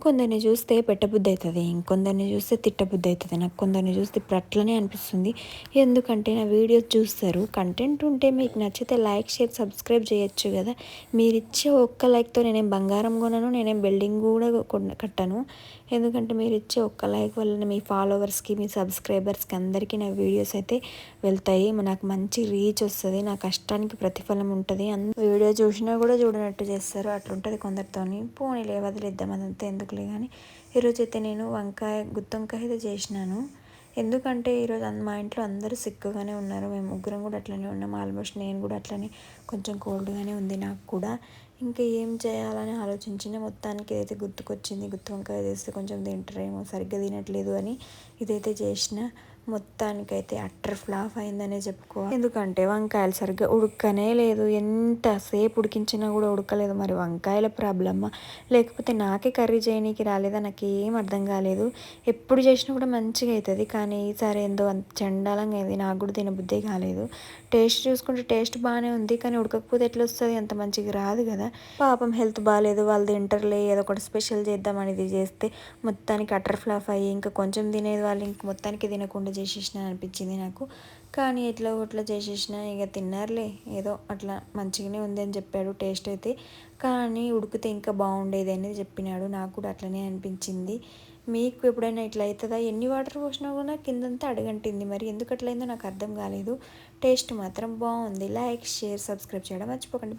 కొందరిని చూస్తే పెట్టబుద్ధి అవుతుంది ఇంకొందరిని చూస్తే తిట్టబుద్ధి అవుతుంది నాకు కొందరిని చూస్తే ఇప్పుడు అట్లనే అనిపిస్తుంది. ఎందుకంటే నా వీడియోస్ చూస్తారు. కంటెంట్ ఉంటే మీకు నచ్చితే లైక్ షేర్ సబ్స్క్రైబ్ చేయొచ్చు కదా. మీరు ఇచ్చే ఒక్క లైక్తో నేనేం బంగారం కొనను నేనేం బిల్డింగ్ కూడా కట్టను. ఎందుకంటే మీరు ఇచ్చే ఒక్క లైక్ వల్ల మీ ఫాలోవర్స్కి మీ సబ్స్క్రైబర్స్కి అందరికీ నా వీడియోస్ అయితే వెళ్తాయి. నాకు మంచి రీచ్ వస్తుంది నా కష్టానికి ప్రతిఫలం ఉంటుంది. వీడియో చూసినా కూడా చూడనట్టు చేస్తారు. అట్లుంటుంది కొందరితోని. పోనీ వదిలేద్దాం అదంతా ఎందుకులే కానీ ఈరోజు అయితే నేను వంకాయ గుత్తొంకాయ అయితే చేసినాను. ఎందుకంటే ఈరోజు మా ఇంట్లో అందరూ సిక్కుగానే ఉన్నారు. మేము ముగ్గురం కూడా అట్లనే ఉన్నాం. ఆల్మోస్ట్ నేను కూడా అట్లనే కొంచెం కోల్డ్గానే ఉంది నాకు కూడా. ఇంకా ఏం చేయాలని ఆలోచించిన మొత్తానికి ఏదైతే గుర్తుకొచ్చింది. గుత్తి వంకాయ చేస్తే కొంచెం తింటారేమో సరిగ్గా తినట్లేదు అని ఇదైతే చేసిన. మొత్తానికైతే అట్టర్ ఫ్లాప్ అయిందనే చెప్పుకో. ఎందుకంటే వంకాయలు సరిగ్గా ఉడకనే లేదు. ఎంతసేపు ఉడికించినా కూడా ఉడకలేదు. మరి వంకాయల ప్రాబ్లమ్మా లేకపోతే నాకే కర్రీ చేయనీకి రాలేదా? నాకు ఏం అర్థం కాలేదు. ఎప్పుడు చేసినా కూడా మంచిగా అవుతుంది కానీ ఈసారి ఏందో అంత చండాలంగా అయింది. నాకు కూడా తినబుద్ధే కాలేదు. టేస్ట్ చూసుకుంటే టేస్ట్ బాగానే ఉంది. కానీ ఉడకకపోతే ఎట్లా వస్తుంది? అంత మంచిగా రాదు కదా. పాపం హెల్త్ బాగాలేదు వాళ్ళు తింటర్లే. ఏదో ఒకటి స్పెషల్ చేద్దామని ఇది చేస్తే మొత్తానికి అటర్ ఫ్లాప్ అయ్యి ఇంకా కొంచెం తినేది వాళ్ళు. ఇంక మొత్తానికి తినకుండా చేసేసిన అనిపించింది నాకు. కానీ ఎట్లా అట్లా చేసేసిన ఇక తిన్నారులే ఏదో అట్లా మంచిగానే ఉంది అని చెప్పాడు టేస్ట్ అయితే. కానీ ఉడికితే ఇంకా బాగుండేది అనేది చెప్పినాడు. నాకు కూడా అట్లనే అనిపించింది. మీకు ఎప్పుడైనా ఇట్లా అవుతుందా? ఎన్ని వాటర్ పోసినా కూడా కిందంతా అడగంటింది మరి. ఎందుకు అట్లయిందో నాకు అర్థం కాలేదు. టేస్ట్ మాత్రం బాగుంది. లైక్ షేర్ సబ్స్క్రైబ్ చేయడం మర్చిపోకండి.